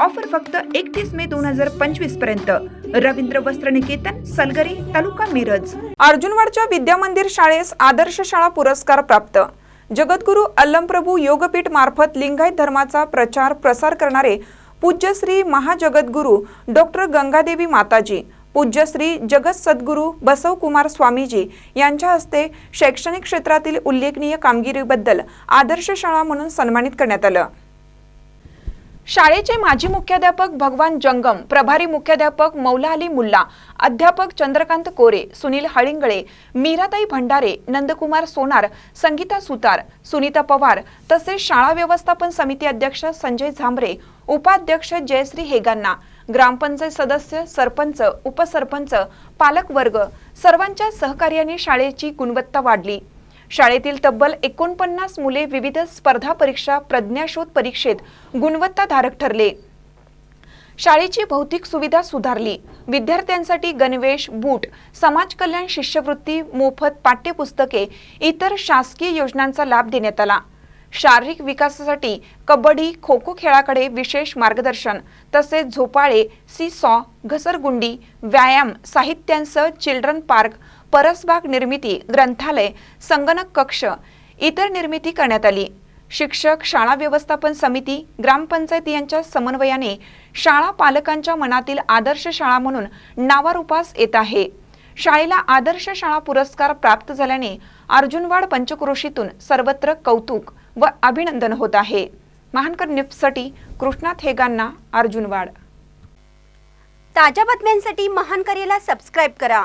Offer फक्त एकतीस मे दोन हजार पंचवीसपर्यंत. रवींद्र वस्त्र निकेतन सलगरी तालुका मिरज. अर्जुनवाडच्या विद्यामंदिर शाळेस आदर्श शाळा पुरस्कार प्राप्त. जगद्गुरू अल्लमप्रभू योगपीठ मार्फत लिंगायत धर्माचा प्रचार प्रसार करणारे पूज्यश्री महाजगद्गुरु महाजगद्गुरू डॉक्टर गंगादेवी माताजी पूज्यश्री जगत सद्गुरू बसवकुमार स्वामीजी यांच्या हस्ते शैक्षणिक क्षेत्रातील उल्लेखनीय कामगिरीबद्दल आदर्श शाळा म्हणून सन्मानित करण्यात आलं. शाळेचे माजी मुख्याध्यापक भगवान जंगम प्रभारी मुख्याध्यापक मौला अली मुल्ला अध्यापक चंद्रकांत कोरे सुनील हळिंगळे मीराताई भंडारे नंदकुमार सोनार संगीता सुतार सुनीता पवार तसेच शाळा व्यवस्थापन समिती अध्यक्ष संजय झांबरे उपाध्यक्ष जयश्री हेगांना ग्रामपंचायत सदस्य सरपंच उपसरपंच पालकवर्ग सर्वांच्या सहकार्याने शाळेची गुणवत्ता वाढली. शाळेतील तब्बल एकोणपन्नास मुले विविध स्पर्धा परीक्षा प्रज्ञाशोध परीक्षेत गुणवत्ताधारक ठरले. शाळेची भौतिक सुविधा सुधारली. विद्यार्थ्यांसाठी गणवेश बूट समाज कल्याण शिष्यवृत्ती मोफत पाठ्यपुस्तके इतर शासकीय योजनांचा लाभ देण्यात आला. शारीरिक विकासासाठी कबड्डी खो खो खेळाकडे विशेष मार्गदर्शन तसेच झोपाळे सी सॉ घसरगुंडी व्यायाम साहित्यांसह चिल्ड्रन पार्क परसबाग निर्मिती ग्रंथालय संगणक कक्ष इतर निर्मिती करण्यात आली. शिक्षक शाळा व्यवस्थापन समिती ग्रामपंचायत यांच्या समन्वयाने शाळा पालकांच्या मनातील आदर्श शाळा म्हणून नावारूपास येत आहे. शाळेला आदर्श शाळा पुरस्कार प्राप्त झाल्याने अर्जुनवाड पंचक्रोशीतून सर्वत्र कौतुक व अभिनंदन होत आहे. महानकर न्यूजसाठी कृष्णा थेगांना अर्जुनवाड. ताज्या बातम्यांसाठी महानकरेला सबस्क्राईब करा.